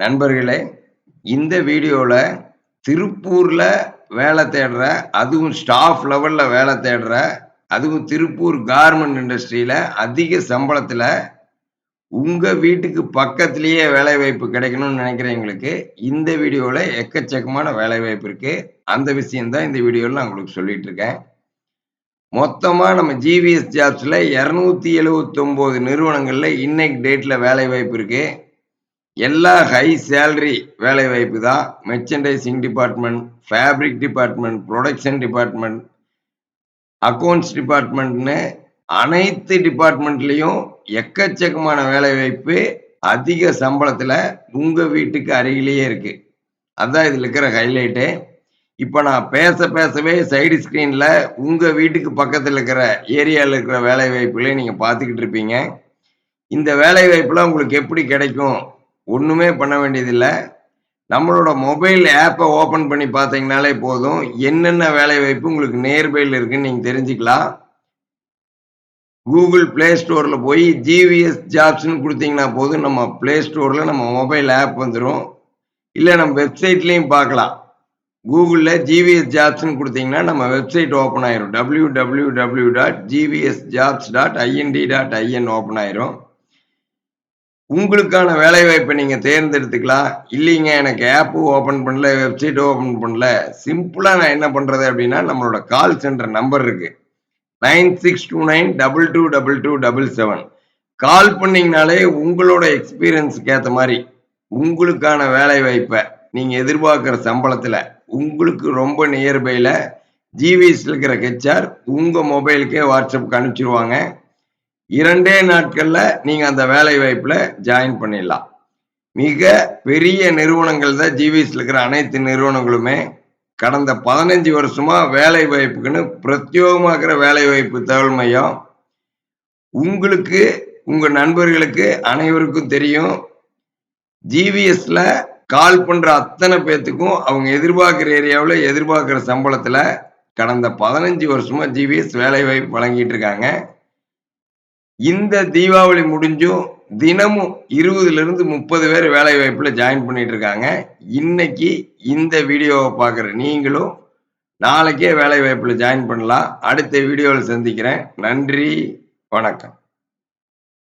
நண்பர்களே இந்த வீடியோவில் திருப்பூரில் வேலை தேடுற அதுவும் ஸ்டாஃப் லெவலில் வேலை தேடுற அதுவும் திருப்பூர் கார்மெண்ட் இண்டஸ்ட்ரியில் அதிக சம்பளத்தில் உங்கள் வீட்டுக்கு பக்கத்துலேயே வேலை வாய்ப்பு கிடைக்கணும்னு நினைக்கிறவங்களுக்கு இந்த வீடியோவில் எக்கச்சக்கமான வேலை வாய்ப்பு இருக்குது அந்த விஷயந்தான் இந்த வீடியோவில் நான் உங்களுக்கு சொல்லிகிட்டு இருக்கேன். மொத்தமாக நம்ம ஜிவிஎஸ் ஜாப்ஸில் இரநூத்தி எழுவத்தொம்போது நிறுவனங்களில் இன்னைக்கு டேட்டில் வேலை வாய்ப்பு இருக்குது எல்லா ஹை சேலரி வேலை வாய்ப்பு தான். Merchandising department fabric department production department accounts டிபார்ட்மெண்ட்னு அனைத்து டிபார்ட்மெண்ட்லேயும் எக்கச்சக்கமான வேலை வாய்ப்பு அதிக சம்பளத்தில் உங்கள் வீட்டுக்கு அருகிலேயே இருக்குது அதுதான் இதில் இருக்கிற ஹைலைட்டு இப்போ நான் பேச பேசவே சைடு ஸ்க்ரீனில் உங்கள் வீட்டுக்கு பக்கத்தில் இருக்கிற ஏரியாவில் இருக்கிற வேலை வாய்ப்புகளையும் நீங்கள் பார்த்துக்கிட்டு இருப்பீங்க. இந்த வேலை வாய்ப்புலாம் உங்களுக்கு எப்படி கிடைக்கும்? ஒன்றுமே பண்ண வேண்டியதில்லை. நம்மளோட மொபைல் ஆப்பை ஓப்பன் பண்ணி பார்த்தீங்கனாலே போதும். என்னென்ன வேலை வாய்ப்பு உங்களுக்கு நேர்பையில் இருக்குன்னு நீங்கள் தெரிஞ்சுக்கலாம். கூகுள் ப்ளே ஸ்டோரில் போய் ஜிவிஎஸ் ஜாப்ஸ்னு கொடுத்தீங்கன்னா போதும். நம்ம ப்ளே ஸ்டோரில் நம்ம மொபைல் ஆப் வந்துடும் இல்லை நம்ம வெப்சைட்லேயும் பார்க்கலாம். கூகுளில் ஜிவிஎஸ் ஜாப்ஸ்னு கொடுத்தீங்கன்னா நம்ம வெப்சைட் ஓப்பன் ஆயிரும். W W W dot GVS jobs dot INT dot IN open ஆயிரும். உங்களுக்கான வேலைவாய்ப்பை நீங்கள் தேர்ந்தெடுத்துக்கலாம் இல்லைங்க எனக்கு ஆப்பு ஓப்பன் பண்ணல வெப்சைட் ஓப்பன் பண்ணல. சிம்பிளாக நான் என்ன பண்ணுறது அப்படின்னா நம்மளோட கால் சென்டர் நம்பர் இருக்குது nine six two nine double two double two double seven call பண்ணிங்கனாலே உங்களோட எக்ஸ்பீரியன்ஸுக்கு ஏற்ற மாதிரி உங்களுக்கான வேலை வாய்ப்பை நீங்கள் எதிர்பார்க்குற சம்பளத்தில் உங்களுக்கு ரொம்ப நியர்பையில் ஜிவிஎஸ்ல இருக்கிற ஹெச்ஆர் உங்கள் மொபைலுக்கே வாட்ஸ்அப்புக்கு அனுப்பிச்சிருவாங்க. இரண்டே நாட்களில் நீங்கள் அந்த வேலை வாய்ப்புல ஜாயின் பண்ணிடலாம். மிக பெரிய நிறுவனங்கள் தான் ஜிவிஎஸ்ல இருக்கிற அனைத்து நிறுவனங்களுமே கடந்த பதினஞ்சு வருஷமா வேலை வாய்ப்புக்குன்னு பிரத்யோகமாக்குற வேலை வாய்ப்பு தகவல் மையம். உங்களுக்கு உங்க நண்பர்களுக்கு அனைவருக்கும் தெரியும். ஜிவிஎஸ்ல கால் பண்ற அத்தனை பேத்துக்கும் அவங்க எதிர்பார்க்குற ஏரியாவில் எதிர்பார்க்குற சம்பளத்துல கடந்த பதினஞ்சு வருஷமா ஜிவிஎஸ் வேலை வாய்ப்பு வழங்கிட்டு இருக்காங்க. இந்த தீபாவளி முடிஞ்சும் தினமும் இருபதுல இருந்து முப்பது பேர் வேலை வாய்ப்புல ஜாயின் பண்ணிட்டு இருக்காங்க இன்னைக்கு இந்த வீடியோவை பார்க்குற நீங்களும் நாளைக்கே வேலை வாய்ப்புல ஜாயின் பண்ணலாம். அடுத்த வீடியோவில் சந்திக்கிறேன். நன்றி. வணக்கம்.